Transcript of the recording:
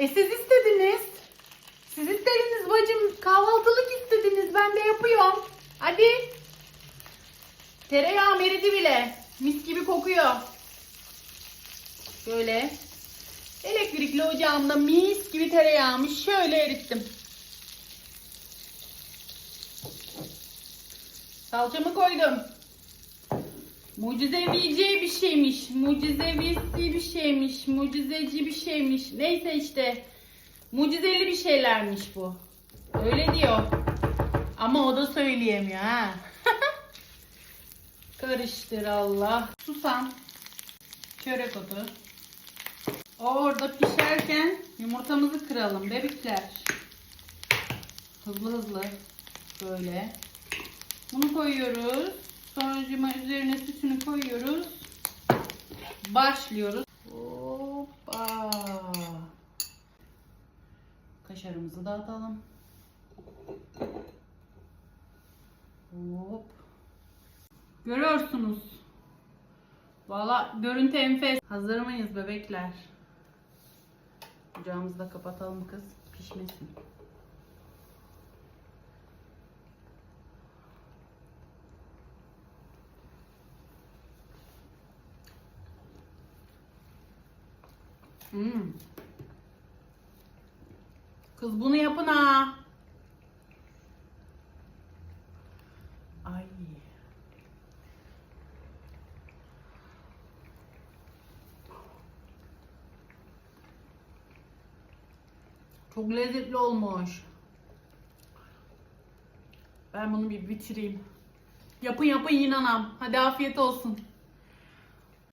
E siz istediniz. Siz istediniz bacım. Kahvaltılık istediniz. Ben de yapıyorum. Hadi. Tereyağı eridi bile. Mis gibi kokuyor. Şöyle. Elektrikli ocağımda mis gibi tereyağımı şöyle erittim. Salçamı koydum. Mucizevi bir şeymiş. Mucizevisi bir şeymiş. Mucizeci bir şeymiş. Neyse işte. Mucizeli bir şeylermiş bu. Öyle diyor. Ama o da söyleyemiyor ha. Karıştır Allah. Susam. Çörek otu. Orada pişerken yumurtamızı kıralım bebekler. Hızlı hızlı. Böyle. Bunu koyuyoruz. Sonucuma üzerine sütünü koyuyoruz. Başlıyoruz. Hoppa. Kaşarımızı da atalım. Hop. Görüyorsunuz. Valla görüntü enfes. Hazır mıyız bebekler? Ocağımızı da kapatalım kız. Pişmesin. Hmm. Kız bunu yapın ha. Ay. Çok lezzetli olmuş. Ben bunu bir bitireyim. Yapın yapın inanam. Hadi afiyet olsun.